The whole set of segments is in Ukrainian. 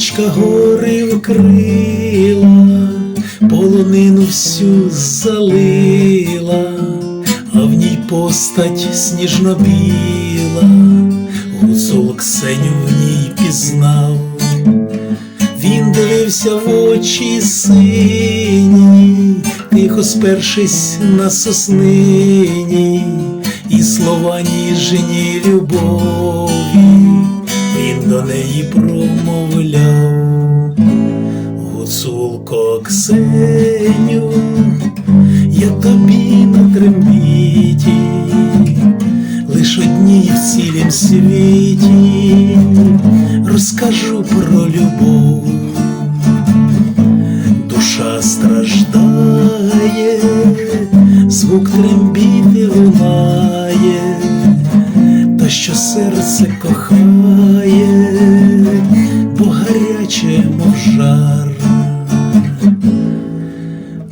Нічка гори вкрила, полонину всю залила, а в ній постать сніжно-біла, гуцул Ксеню в ній пізнав. Він дивився в очі сині, тихо спершись на соснині, і слова ніжні любові, він до неї промовляв. Гуцулко Ксеню, я тобі на трембіті, лиш одній в цілім світі розкажу про любов. Душа страждає, звук трембіти лунає, що серце кохає, бо гаряче, мов жар.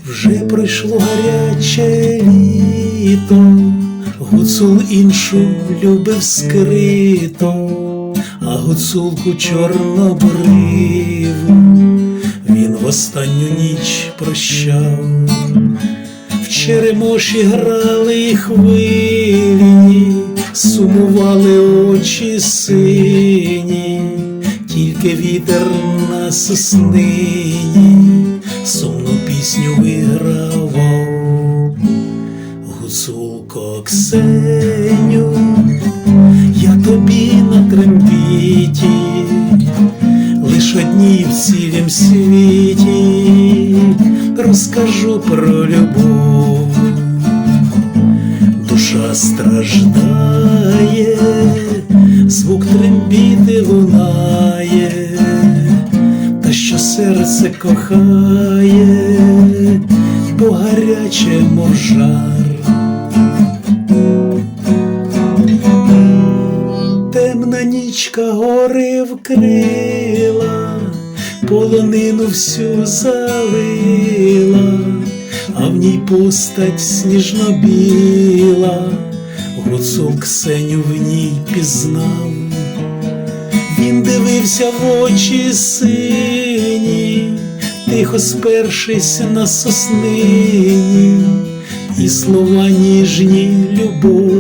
Вже пройшло гаряче літо, гуцул іншу любив скрито, а гуцулку чорнобриву він в останню ніч прощав. В черемоші грали хвилі, сумували очі сині, тільки вітер на соснині сумну пісню вигравав. Гуцулко Ксеню, я тобі на трембіті, лиш одній в цілім світі розкажу про любов. Душа страждає, звук трембіти лунає, та що серце кохає, бо гаряче, мов. Темна нічка гори вкрила, полонину всю залила, в ній постать сніжно-біла, гуцул Ксеню в ній пізнав. Він дивився в очі сині, тихо спершись на соснині, і слова ніжні любові